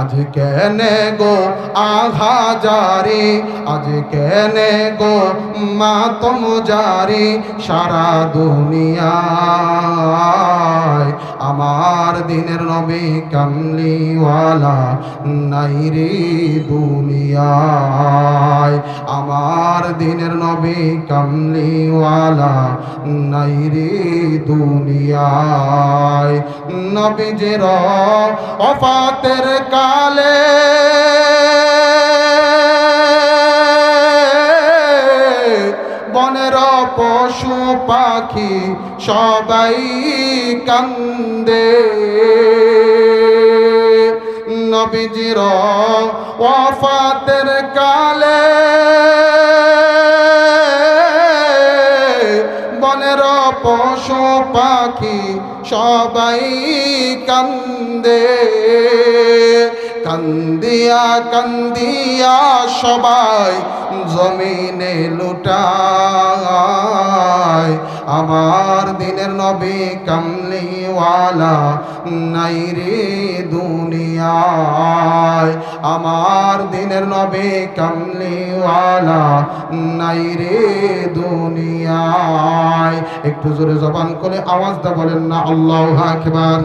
আজ কেনে গো আঘাজারি আজ কেনে গো মাতম জারি? সারা দুনিয়ায় আমার দিনের নবী কামলিওয়ালা নাই রে দুনিয়ায়। নবী কামলিওয়ালা নাই রে দুনিয়ায়। নবীজির অফাতের কালে বনের পশু পাখি সবাই কান্দে। নবীজির ওয়াফাতের কালে বনের পশু পাখি সবাই কান্দে। কান্দিয়া কান্দিয়া সবাই জমিনে লুটায়। আমার দিনের নবী কামলিওয়ালা নাই রে দুনিয়ায়। আমার দিনের নবী কামলিওয়ালা নাই রে দুনিয়ায়। একটু জোরে জবান করে আওয়াজটা বলেন না আল্লাহ আকবার।